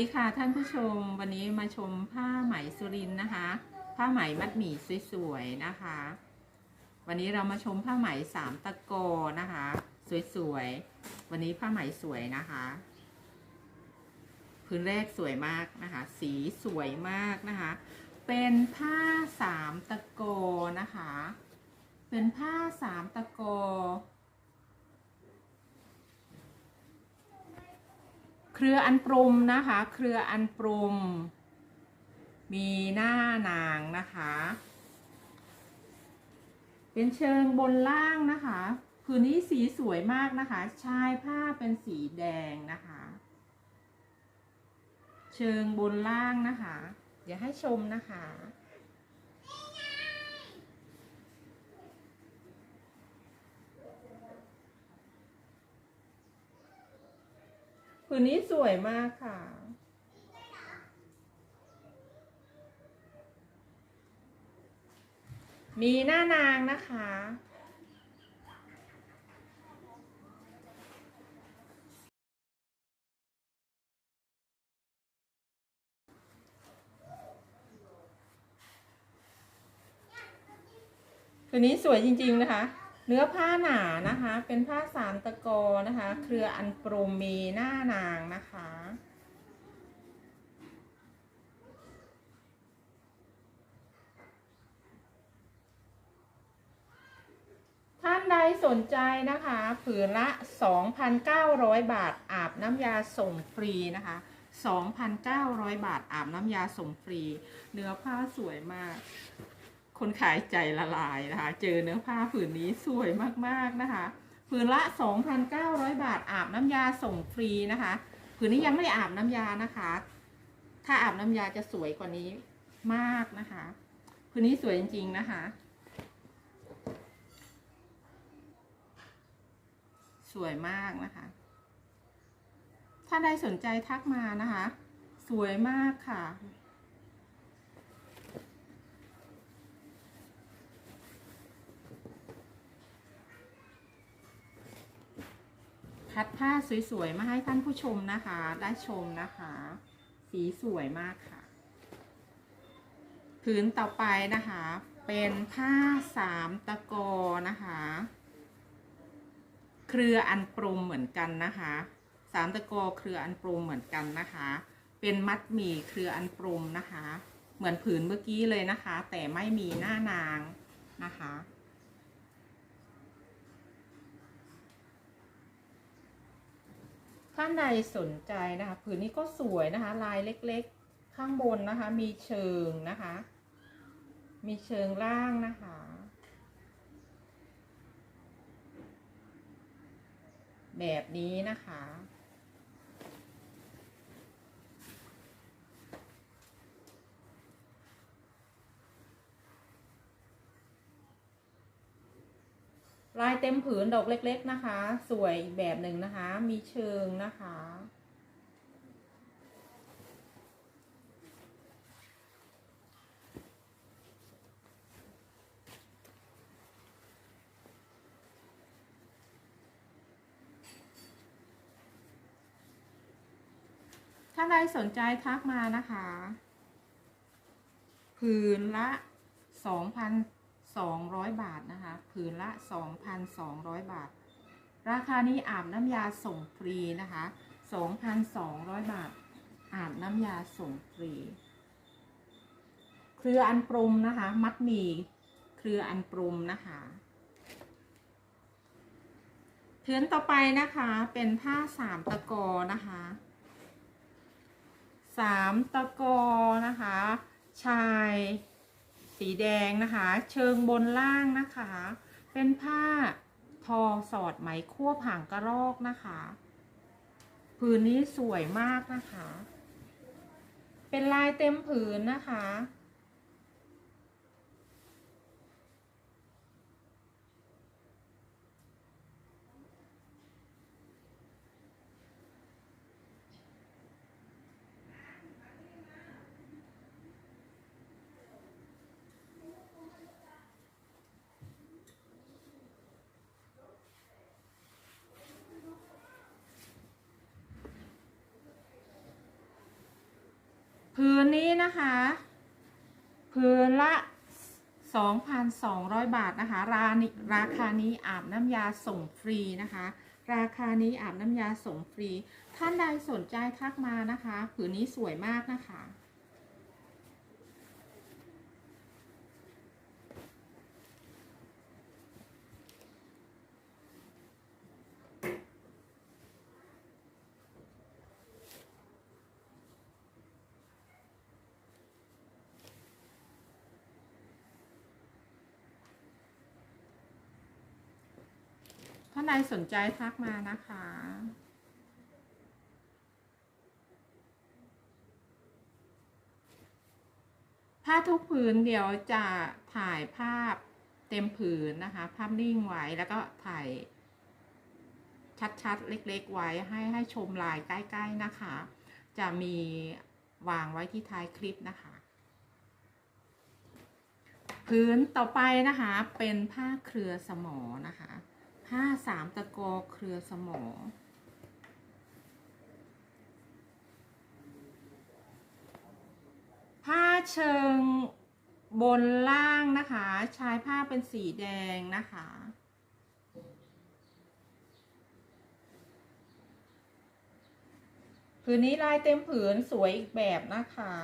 ดีค่ะท่านผู้ชมวันนี้มาชมผ้าไหมสุรินนะคะ ผ้าไหมมัดหมี่สวยๆนะคะ วันนี้เรามาชมผ้าไหมสามตะโกนะคะ สวยๆวันนี้ผ้าไหมสวยนะคะพื้นแรกสวยมากนะคะ สีสวยมากนะคะ เป็นผ้าสามตะโกนะคะ เป็นผ้าสามตะโก เครืออันปรุมนะคะ เครืออันปรุมมีหน้านางนะคะ เป็นเชิงบนล่างนะคะพื้นนี้สีสวยมากนะคะ ชายผ้าเป็นสีแดงนะคะ เชิงบนล่างนะคะ เดี๋ยวให้ชมนะคะ ผืนนี้สวยมากค่ะ มีหน้านางนะคะ ตัวนี้สวยจริง ๆ นะคะ เนื้อผ้าหนานะคะ เป็นผ้าสามตะกอนะคะ เครืออันโปรุมมีหน้านางนะคะท่านใดสนใจนะคะ ผืนละ 2,900 บาทอาบน้ำยาส่งฟรีนะคะ 2,900 บาทอาบน้ำยาส่งฟรี เนื้อผ้าสวยมาก คนขายใจละลายนะคะ เจอเนื้อผ้าผืนนี้สวยมากๆนะคะ ผืนละ 2,900 บาทอาบน้ำยาส่งฟรีนะคะ ผืนนี้ยังไม่ได้อาบน้ำยานะคะ ถ้าอาบน้ำยาจะสวยกว่านี้มากนะคะ ผืนนี้สวยจริง ๆนะคะ สวยมากนะคะ ถ้าใดสนใจทักมานะคะ สวยมากค่ะ คัดผ้าสวยๆ มาให้ท่านผู้ชมนะคะ ได้ชมนะคะ สีสวยมากค่ะ ผืนต่อไปนะคะ เป็นผ้าสามตะกอนะคะ เครืออันปรุงเหมือนกันนะคะสามตะกอเครืออันปรุงเหมือนกันนะคะ เป็นมัดหมี่เครืออันปรุงนะคะ เหมือนผืนเมื่อกี้เลยนะคะ แต่ไม่มีหน้านางนะคะ ท่านใดสนใจนะคะผืนนี้ก็สวยนะคะ ลายเล็กๆ ข้างบนนะคะ มีเชิงนะคะ มีเชิงล่างนะคะแบบนี้นะคะ ลายเต็มผืนดอกเล็ก ๆนะคะ สวยอีกแบบหนึ่งนะคะ มีเชิงนะคะ ถ้าใดสนใจทักมานะคะ ผืนละ 200 บาทนะคะ ผืนละ 2,200 บาท ราคานี้อาบน้ำยาส่งฟรีนะคะ 2,200 บาท อาบน้ำยาส่งฟรี เครืออันปรุมนะคะ มัดหมี่เครืออันปรุมนะคะผืนต่อไปนะคะเป็นผ้าสามตะกอนะคะสามตะกอนะคะ ชาย สีแดงนะคะ เชิงบนล่างนะคะ เป็นผ้าทอสอดไหมควบห่างกระรอกนะคะ ผืนนี้สวยมากนะคะ เป็นลายเต็มผืนนะคะ ผ นนี้นะคะผืนละ 2,200 บาทนะคะราราคานี้อาบน้ำยาส่งฟรีนะคะ ราคานี้อาบน้ำยาส่งฟรี ท่านใดสนใจทักมานะคะ ผืนนี้สวยมากนะคะานใดสนใจทักมานะคะ ผ้าทุกผืนเดี๋ยวจะถ่ายภาพเต็มผืนนะคะ ภาพนิ่งไว้แล้วก็ถ่ายชัดๆ เล็กๆ ไว้ให้ให้ชมลายใกล้ๆนะคะ จะมีวางไว้ที่ท้ายคลิปนะคะ พื้นต่อไปนะคะเป็นผ้าเครือสมอนะคะ ผ้าสามตะกอเครือสมองผ้าเชิงบนล่างนะคะชายผ้าเป็นสีแดงนะคะ ผืนนี้ลายเต็มผืนสวยอีกแบบนะคะ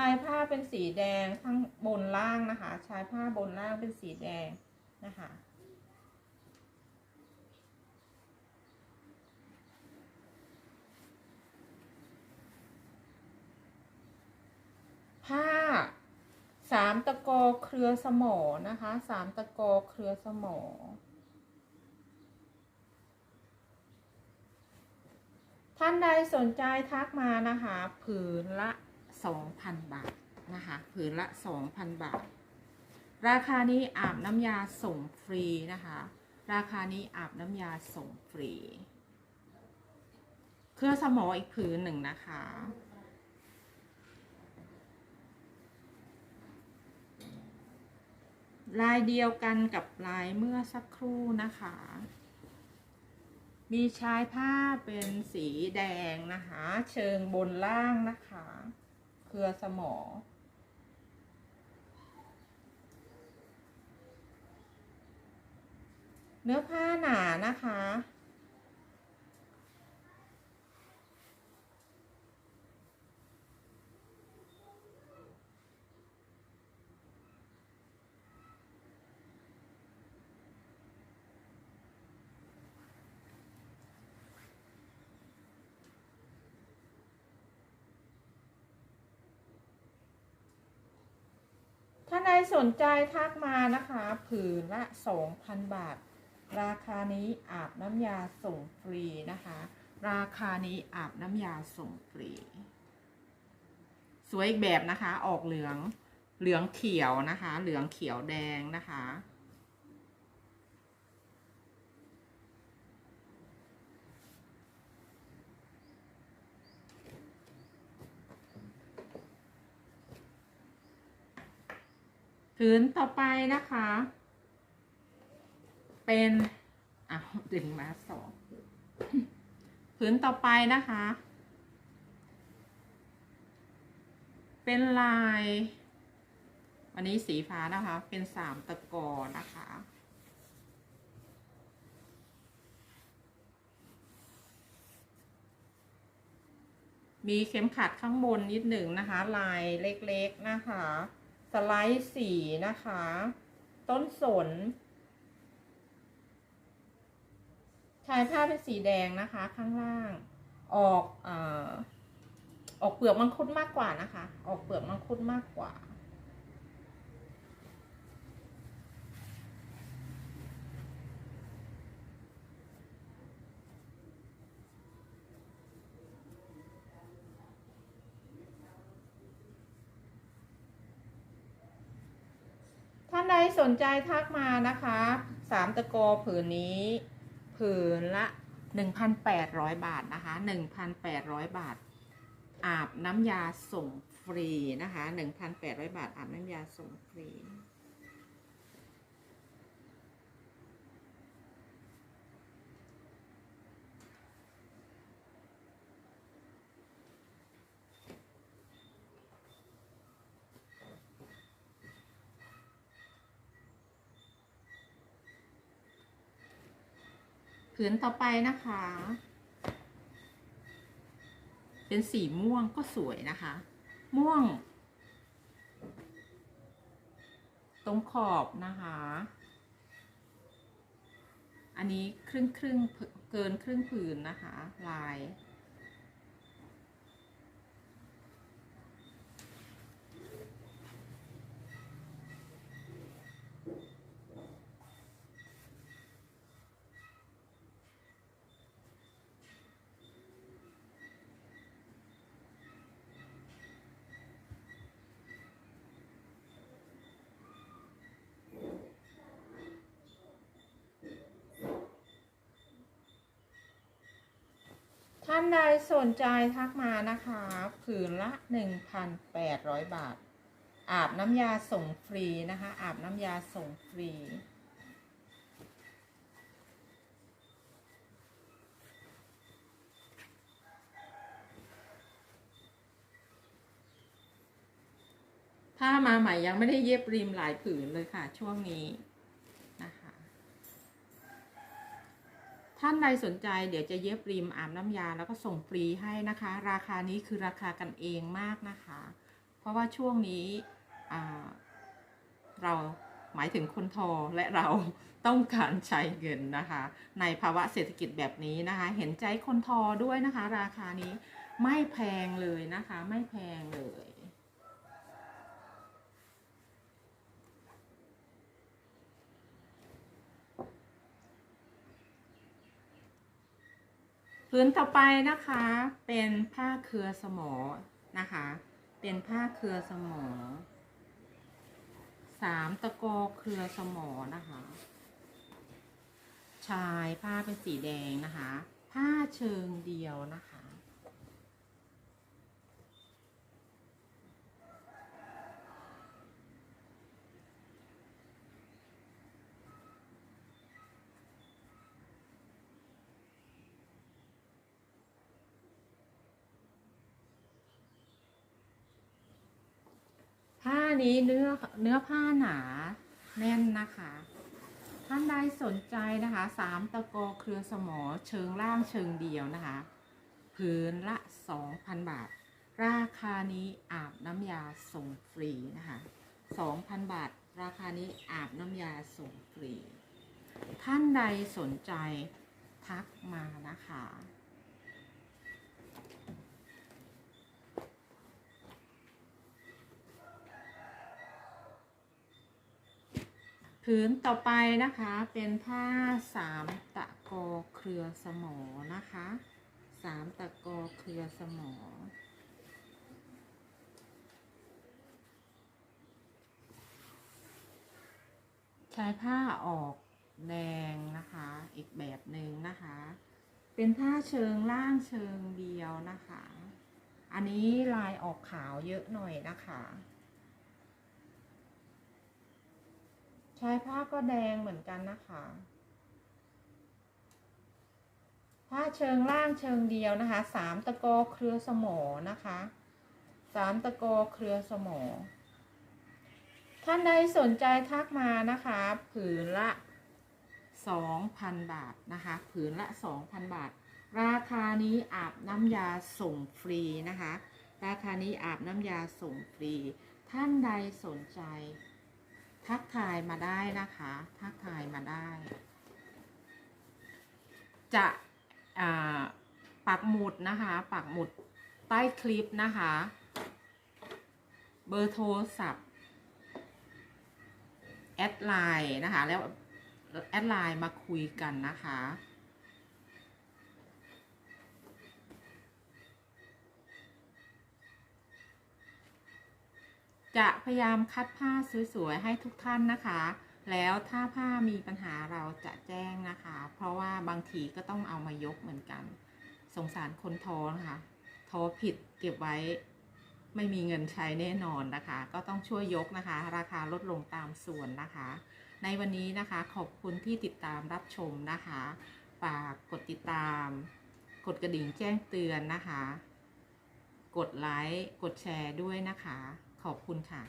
ายผ้าเป็นสีแดงข้างบนล่างนะคะ ชายผ้าบนล่างเป็นสีแดงนะคะ ผ้าสามตะกอเครือสมอนะคะสามตะกอเครือสมอท่านใดสนใจทักมานะคะ ผืนละ 2,000 บาทนะคะผืนละ 2,000 บาท ราคานี้อาบน้ำยาส่งฟรีนะคะ ราคานี้อาบน้ำยาส่งฟรี เครื่องสมออีกผืนหนึ่งนะคะ ลายเดียวกันกับลายเมื่อสักครู่นะคะ มีชายผ้าเป็นสีแดงนะคะ เชิงบนล่างนะคะ เครือสมอ เนื้อผ้าหนานะคะานใดสนใจทักมานะคะ ผืนละ 2,000 บาท ราคานี้อาบน้ำยาส่งฟรีนะคะ ราคานี้อาบน้ำยาส่งฟรี สวยอีกแบบนะคะ ออกเหลือง เหลืองเขียวนะคะ เหลืองเขียวแดงนะคะ ผืนต่อไปนะคะ เป็นอ้าวดึงมาสองผืนต่อไปนะคะ เป็นลาย วันนี้สีฟ้านะคะ เป็นสามตะกอนะคะมีเข็มขัดข้างบนนิดหนึ่งนะคะ ลายเล็กๆนะคะ สไลด์สีนะคะ ต้นสน ชายผ้าเป็นสีแดงนะคะ ข้างล่าง ออกเอ่อออกเปลือกมังคุดมากกว่านะคะ ออกเปลือกมังคุดมากกว่า ใดสนใจทักมานะคะสามตะกอผืนนี้ ผืนละ1,800บาทนะคะ1,800บาท อาบน้ำยาส่งฟรีนะคะ1,800บาทอาบน้ำยาส่งฟรี ผืนต่อไปนะคะ เป็นสีม่วงก็สวยนะคะ ม่วง ตรงขอบนะคะ อันนี้ครึ่งครึ่งเกินครึ่งผืนนะคะ ลาย ท่านใดสนใจทักมานะคะผืนละ 1,800 บาท อาบน้ำยาส่งฟรีนะคะ อาบน้ำยาส่งฟรีถ้ามาใหม่ยังไม่ได้เย็บริมหลายผืนเลยค่ะ ช่วงนี้นะคะ ท่านใดสนใจเดี๋ยวจะเย็บริมอาบน้ำยาแล้วก็ส่งฟรีให้นะคะ ราคานี้คือราคากันเองมากนะคะ เพราะว่าช่วงนี้เราหมายถึงคนทอและเราต้องการใช้เงินนะคะ ในภาวะเศรษฐกิจแบบนี้นะคะ เห็นใจคนทอด้วยนะคะ ราคานี้ไม่แพงเลยนะคะ ไม่แพงเลย พื้นต่อไปนะคะเป็นผ้าเครือสมอนะคะ เป็นผ้าเครือสมอสามตะกอเครือสมอนะคะ ชายผ้าเป็นสีแดงนะคะ ผ้าเชิงเดียวนะคะ ผ้า นี้เนื้อเนื้อผ้าหนาแน่นนะคะ ท่านใดสนใจนะคะสามตะกอเครือสมอเชิงล่างเชิงเดียวนะคะพื้นละ 2,000 บาท ราคานี้อาบน้ำยาส่งฟรีนะคะ2,000 บาท ราคานี้อาบน้ำยาส่งฟรี ท่านใดสนใจทักมานะคะ พื้นต่อไปนะคะเป็นผ้าสามตะกอเครือสมอนะคะสามตะกอเครือสมอ ใช้ผ้าออกแดงนะคะ อีกแบบหนึ่งนะคะ เป็นผ้าเชิงล่างเชิงเดียวนะคะ อันนี้ลายออกขาวเยอะหน่อยนะคะ ชายผ้าก็แดงเหมือนกันนะคะ ผ้าเชิงล่างเชิงเดียวนะคะสามตะกอเครือสมอนะคะสามตะกอเครือสมอ ท่านใดสนใจทักมานะคะ ผืนละ2,000บาทนะคะ ผืนละ2,000บาท ราคานี้อาบน้ำยาส่งฟรีนะคะ ราคานี้อาบน้ำยาส่งฟรี ท่านใดสนใจ ทักทายมาได้นะคะ ทักทายมาได้ จะปักหมุดนะคะ ปักหมุดใต้คลิปนะคะ เบอร์โทรศัพท์แอดไลน์นะคะ แล้วแอดไลน์มาคุยกันนะคะ จะพยายามคัดผ้าสวยๆให้ทุกท่านนะคะ แล้วถ้าผ้ามีปัญหาเราจะแจ้งนะคะ เพราะว่าบางทีก็ต้องเอามายกเหมือนกัน สงสารคนท้อนะคะท้อผิดเก็บไว้ ไม่มีเงินใช้แน่นอนนะคะ ก็ต้องช่วยยกนะคะ ราคาลดลงตามส่วนนะคะ ในวันนี้นะคะขอบคุณที่ติดตามรับชมนะคะฝากกดติดตาม กดกระดิ่งแจ้งเตือนนะคะ กดไลค์ กดแชร์ด้วยนะคะ ขอบคุณค่ะ